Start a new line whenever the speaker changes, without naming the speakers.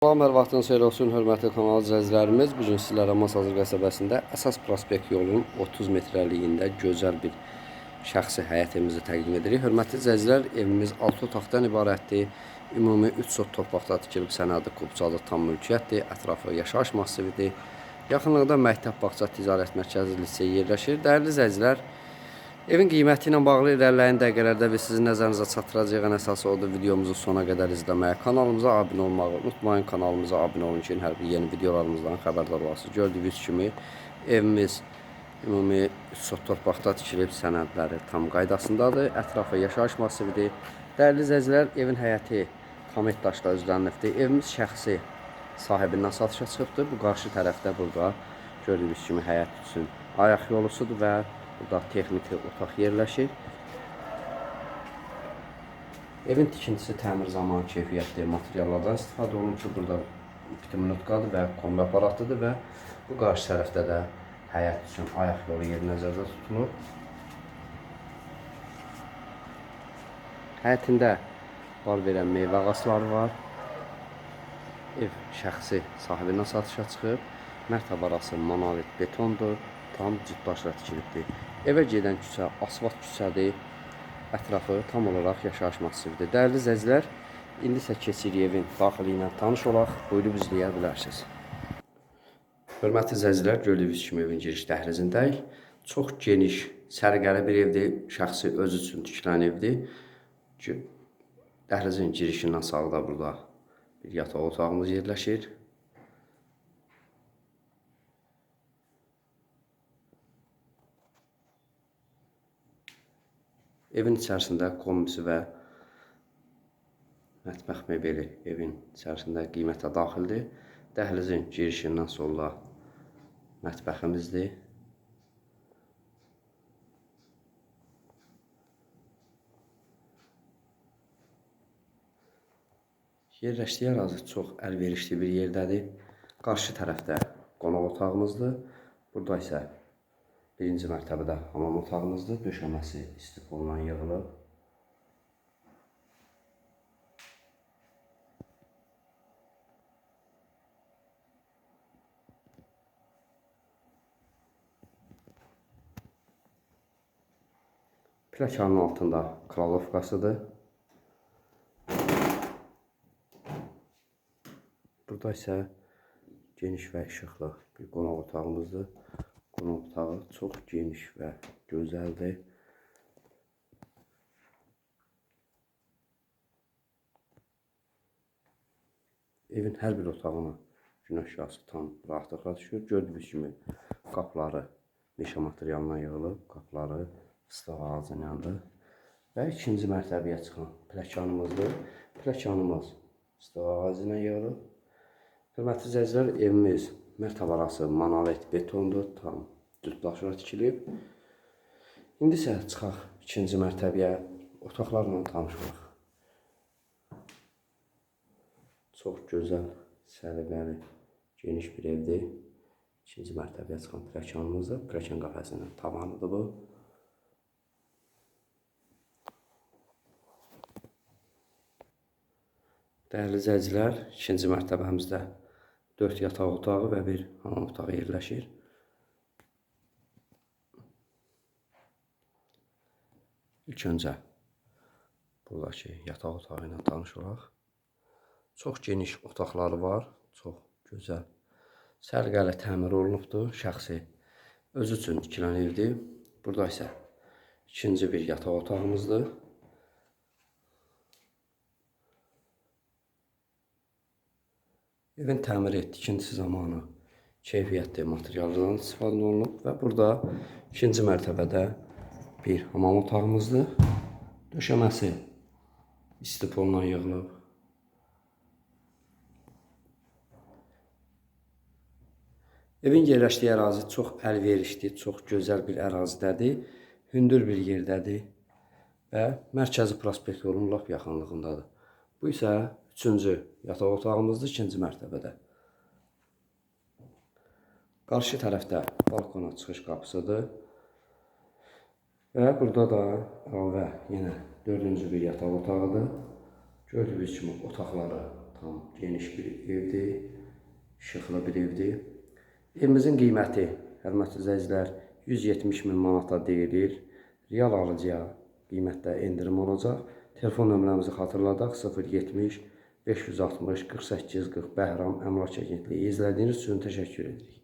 Salam, hər vaxtınız xeyir olsun, hörmətli kanal izləyicilərimiz. Bu gün sizlərə Masazır qəsəbəsində əsas prospekt yolunun 30 metrəliyində gözəl bir şəxsi həyət evimizi təqdim edirik. Hörmətli izləyicilər, evimiz 6 otaqdan ibarətdir. Ümumi 3 sot torpaqda tikilib sənədi qubcalı tam mülkiyyətdir. Ətrafı yaşayış massividir. Yaxınlıqda məktəb, bağça, ticarət mərkəzi liseyi yerləşir. Dəyərli izləyicilər, Evin qiyməti ilə bağlı irəliləyən dəqiqələrdə və sizin nəzərinizə çatdıracağın əsası odur videomuzu sona qədər izləməyə, kanalımıza abunə olmağı unutmayın. Kanalımıza abunə olun ki, hər bir yeni videolarımızdan xəbərdar olasınız. Gördüyünüz kimi evimiz ümumi 3 sot torpaqda tikilib sənədləri tam qaydasındadır. Ətrafı yaşayış massividir. Dəyərli izləyicilər, evin həyəti xamet daşla özlənibdir. Evimiz şəxsi sahibindən satışa çıxıbdır. Bu qarşı tərəfdə burada gördüyünüz kimi həyət üçün ayaq yolusudur və Burada texniki otaq yerləşir. Evin tikintisi təmir zamanı keyfiyyətli materiallardan istifadə olunub burada pnevmatikadır və kombi aparatıdır və bu qarşı tərəfdə də həyat üçün ayaq yolu yeri nəzərdə tutulur. Həyətində bar verən meyvə ağacları var. Ev şəxsi sahibindən satışa çıxıb. Mərtəbə arası monolit betondur. Tam cütdaşla tikilibdir. Evə gedən küçə asfalt küçədir. Ətrafı tam olaraq yaşayış massividir. Dəyərli izləyicilər, indi isə keçirik evin daxili ilə tanış olaq. Buyurub izləyə bilərsiniz. Hörmətli izləyicilər, gördüyünüz kimi evin giriş dəhlizindəyik. Çox geniş, sərgəli bir evdir. Şəxsi özü üçün tikilən evdir. Dəhlizin girişindən sağda burada bir yataq otağımız yerləşir. Evin içərisində kombisi və mətbəx mebeli evin içərisində qiymətə daxildir. Dəhlizin girişindən solla mətbəximizdir. Yerləşdiyi ərazi çox əlverişli bir yerdədir. Qarşı tərəfdə qonaq otağımızdır. Burada isə Birinci mərtəbədə hamam otağımızdır. Döşəməsi istiqboldan yığılıb. Plakanın altında kralovkasıdır. Burada isə geniş və işıqlı bir qonaq otağımızdır. Qonaq otağı çox geniş və gözəldir. Evin hər bir otağına günəş şüası tam rahatlıqla düşür. Gördüyünüz kimi qapıları meşə materialından yığılıb, qapıları ıslıq ağacının yanında. Və ikinci mərtəbəyə çıxan pləkanımızdır. Pləkanımız ıslıq ağacı ilə yığılıb. Hörmətli izləyicilər, evimiz Mərtəb arası monolit betondur, tam cütdaşına tikilib. İndi isə çıxaq ikinci mərtəbəyə, otaqlarla tanış olaq. Çox gözəl, səliqəli, geniş bir evdir. İkinci mərtəbəyə çıxan pilləkənimizdir. Pilləkən qəfəsinin tavanıdır bu. Dəyərli izləyicilər, ikinci mərtəbəmizdə 4 yataq otağı və bir hamam otağı yerləşir. İlk öncə buradakı yataq otağı ilə tanış olaq. Çox geniş otaqları var, çox gözəl. Sərgəli təmir olunubdur, şəxsi özü üçün tikilən evdir. Burada isə ikinci bir yataq otağımızdır. Evin təmiri, tikintisi zamanı keyfiyyətli materiallardan istifadə olunub və burada ikinci mərtəbədə bir hamam otağımızdır. Döşəməsi istipolinan yığılıb. Evin yerləşdiyi ərazi çox əlverişli, çox gözəl bir ərazidədir. Hündür bir yerdədir və mərkəzi prospekt yolunun lap yaxınlığındadır. Bu isə Üçüncü yataq otağımızdır, ikinci mərtəbədə. Qarşı tərəfdə balkona çıxış qapısıdır. Və burada da əlavə yenə dördüncü bir yataq otağıdır. Gördüyünüz kimi otaqları tam geniş bir evdir, işıqlı bir evdir. Evimizin qiyməti, hörmətli izləyicilər, 170 min manata deyilir. Real alıcıya qiymətdə endirim olacaq. Telefon nömrəmizi xatırladaq 070 560 48 40 Bəhram Əmlak Agentliyi izlədiyiniz üçün təşəkkür edirik.